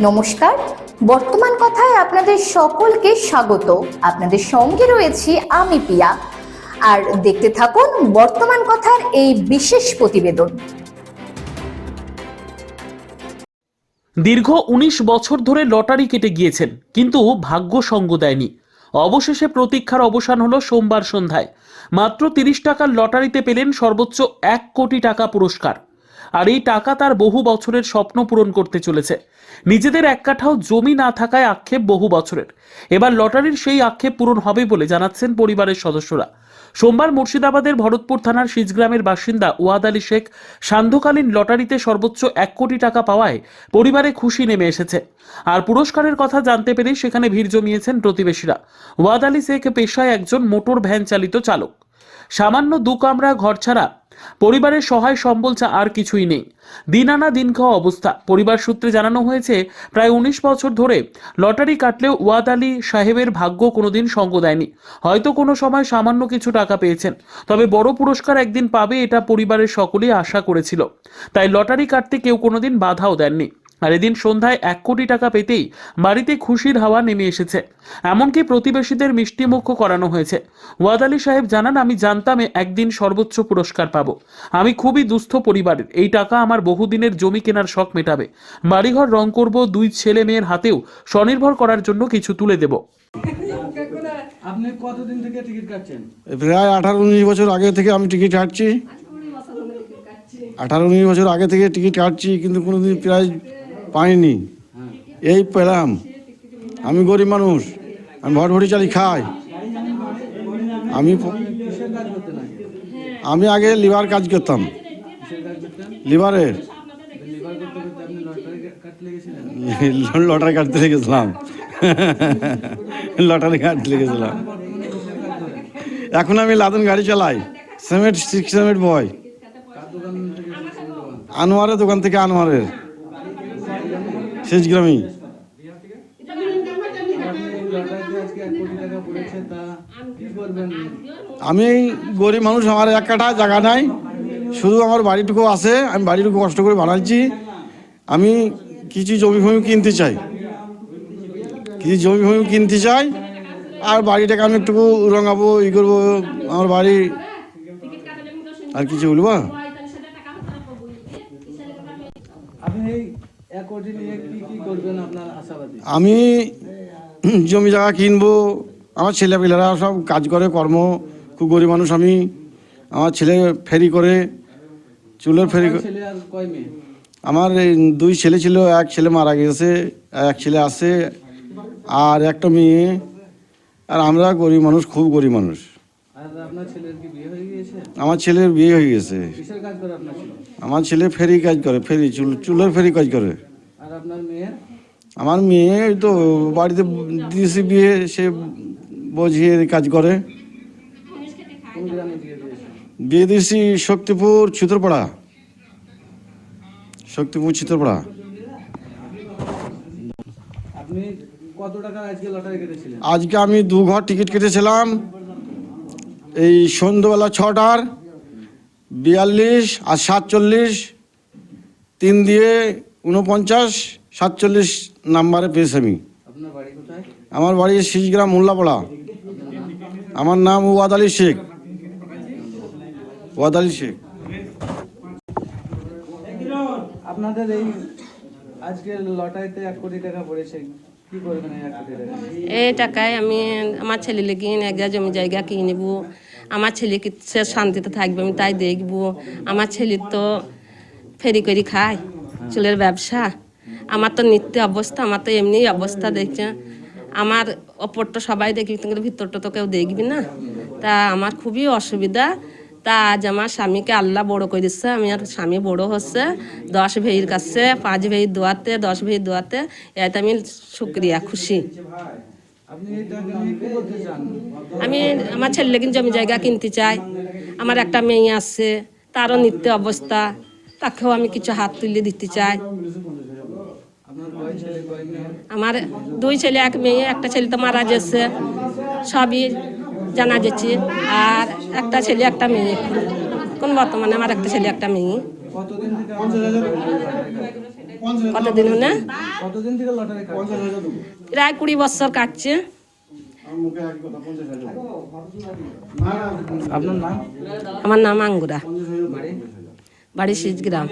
নমস্কার। বর্তমান কথায় আপনাদের সকলকে স্বাগত। আপনাদের সঙ্গে রয়েছি আমি পিয়া। আর দেখতে থাকুন বর্তমান কথার এই বিশেষ প্রতিবেদন। দীর্ঘ ১৯ বছর ধরে লটারি কেটে গিয়েছেন, কিন্তু ভাগ্য সঙ্গ দেয়নি। অবশেষে প্রতীক্ষার অবসান হলো সোমবার সন্ধ্যায়। মাত্র তিরিশ টাকার লটারিতে পেলেন সর্বোচ্চ এক কোটি টাকা পুরস্কার। আর এই টাকা তার বহু বছরের স্বপ্ন পূরণ করতে চলেছে। নিজেদের এক কাঠাও জমি না থাকায় আক্ষেপ বহু বছরের। এবার লটারির সেই আক্ষেপ পূরণ হবে বলে জানাচ্ছেন পরিবারের সদস্যরা। সোমবার মুর্শিদাবাদের ভরতপুর থানার সিজগ্রামের বাসিন্দা ওয়াদ আলী শেখ সান্ধ্যকালীন লটারিতে সর্বোচ্চ এক কোটি টাকা পাওয়ায় পরিবারে খুশি নেমে এসেছে। আর পুরস্কারের কথা জানতে পেরে সেখানে ভিড় জমিয়েছেন প্রতিবেশীরা। ওয়াদ আলী শেখ পেশায় একজন মোটর ভ্যান চালিত চালক। সামান্য দু কামরা ঘর ছাড়া পরিবারের সহায় সম্বল চা আর কিছুই নেই। দিন আনা দিন খাওয়া অবস্থা। পরিবার সূত্রে জানানো হয়েছে, প্রায় উনিশ বছর ধরে লটারি কাটলেও ওয়াদ আলী সাহেবের ভাগ্য কোনোদিন সঙ্গ দেয়নি। হয়তো কোনো সময় সামান্য কিছু টাকা পেয়েছেন। তবে বড় পুরস্কার একদিন পাবে এটা পরিবারের সকলেই আশা করেছিল। তাই লটারি কাটতে কেউ কোনোদিন বাধাও দেননি। আর এদিন সন্ধ্যায় এক কোটি টাকা পেতেই বাড়িতে খুশির হাওয়া নেমে এসেছে। এমনকি প্রতিবেশীদের মিষ্টিমুখ করানো হয়েছে। ওয়াদ আলী সাহেব জানান আমি জানতাম একদিন সর্বোচ্চ পুরস্কার পাবো। আমি খুবই দুস্থ পরিবারের এই টাকা আমার বহুদিনের জমি কেনার শখ মেটাবে। বাড়িঘর রং করব দুই ছেলে মেয়ের হাতেও স্বনির্ভর করার জন্য কিছু তুলে দেব। আপনি কতদিন থেকে টিকিট কাটছেন? প্রায় আঠারো উনিশ বছর আগে থেকে আমি টিকিট কাটছি। আঠারো উনিশ বছর আগে থেকে টিকিট কাটছি কিন্তু কোনোদিন প্রায় পাইনি। এই পেলাম। আমি গরিব মানুষ। আমি ভট ভরি চালি খাই। আমি আমি আগে লিভার কাজ করতাম। লিভারের লটারি কাটতে লেগেছিলাম। লটারি কাটতে লেগেছিলাম। এখন আমি লাদন গাড়ি চালাই। সেমেন্ট সিক্স সেমেন্ট বয়। আনোয়ারের দোকান থেকে আনোয়ারের শেষগ্রামী আপনি এই লটারিতে আজকে এক কোটি টাকা পড়েছে তা কি করবেন আমি গরিব মানুষ, আমার এক কাঠা জায়গা নাই। শুধু আমার বাড়িটুকু আছে, আমি বাড়িটুকু কষ্ট করে বানাচ্ছি আমি কিছু জমি ফমি কিনতে চাই। কিছু জমি ফমি কিনতে চাই, আর বাড়িটাকে আমি একটু রঙাবো, ই করব, আমার বাড়ি। আর কিছু বলব আপনি এই এক কোটি নিয়ে কি কি করবেন আপনার আশাবাদী আমি জমি জায়গা কিনবো আমার ছেলেপিলেরা সব কাজ করে কর্ম খুব গরিব মানুষ আমি। আমার ছেলে ফেরি করে চুলের ফেরি আমার দুই ছেলে ছিল এক ছেলে মারা গেছে এক ছেলে আছে আর একটা মেয়ে। আর আমরা গরিব মানুষ খুব গরিব মানুষ। আমার ছেলের বিয়ে হয়ে গেছে। আমার ছেলে ফেরি কাজ করে ফেরি চুল চুলের ফেরি কাজ করে। আমার মেয়ে ওই তো বাড়িতে দিয়েছে বিয়ে সে বুঝিয়ে কাজ করে। বিয়ে দিয়েছে? শক্তিপুর চিত্রপাড়া শক্তিপুর চিত্রপাড়া আজকে আমি দু ঘর টিকিট কেটেছিলাম। এই সন্ধ্যেবেলা ছটার বিয়াল্লিশ আর সাতচল্লিশ তিন দিয়ে উনপঞ্চাশ সাতচল্লিশ নাম্বারে পেয়েছি আমি। আমার বাড়ি শিশগ্রাম মোল্লাপাড়া। আমার নাম ওয়াদ আলী শেখ। ওয়াদ আলী শেখ। আপনাদের এই আজকে লটারিতে এক কোটি টাকা পড়েছে। এই টাকায় আমি আমার ছেলে লেগে এক জমি জায়গা কিনে নেব। আমার ছেলে কি সে শান্তিতে থাকবে, আমি তাই দেখব। আমার ছেলে তো ফেরি করে খায়, চুলের ব্যবসা। আমার তো নিত্য অবস্থা, আমার তো এমনি অবস্থা দেখছে আমার ওপরটা সবাই দেখবি কিন্তু ভিতরটা তো কেউ দেখবি না। তা আমার খুবই অসুবিধা। তা আজ আমার স্বামীকে আল্লাহ বড় করে দিচ্ছে আমি আর স্বামী বড় হচ্ছে, দশ ভেইয়ের কাছে, পাঁচ ভেই দোয়াতে, দশ ভেই দোয়াতে। এতে আমি শুক্রিয়া, খুশি। আমি আমার ছেলে কিন্তু জমি জায়গা কিনতে চাই। আমার একটা মেয়ে আছে, তারও নিত্য অবস্থা। তাকেও আমি কিছু হাত তুলে দিতে চাই। আমার দুই ছেলে, এক মেয়ে, একটা ছেলে তো মারা গেছে। সবই জানা যাচ্ছে আর একটা ছেলে একটা মেয়ে। এখন এখন বর্তমানে আমার একটা ছেলে একটা মেয়ে। কতদিন হলে? প্রায় কুড়ি বছর কাটছে। আমার নাম আঙ্গুরা। বাড়ি বাড়ি সিজগ্রাম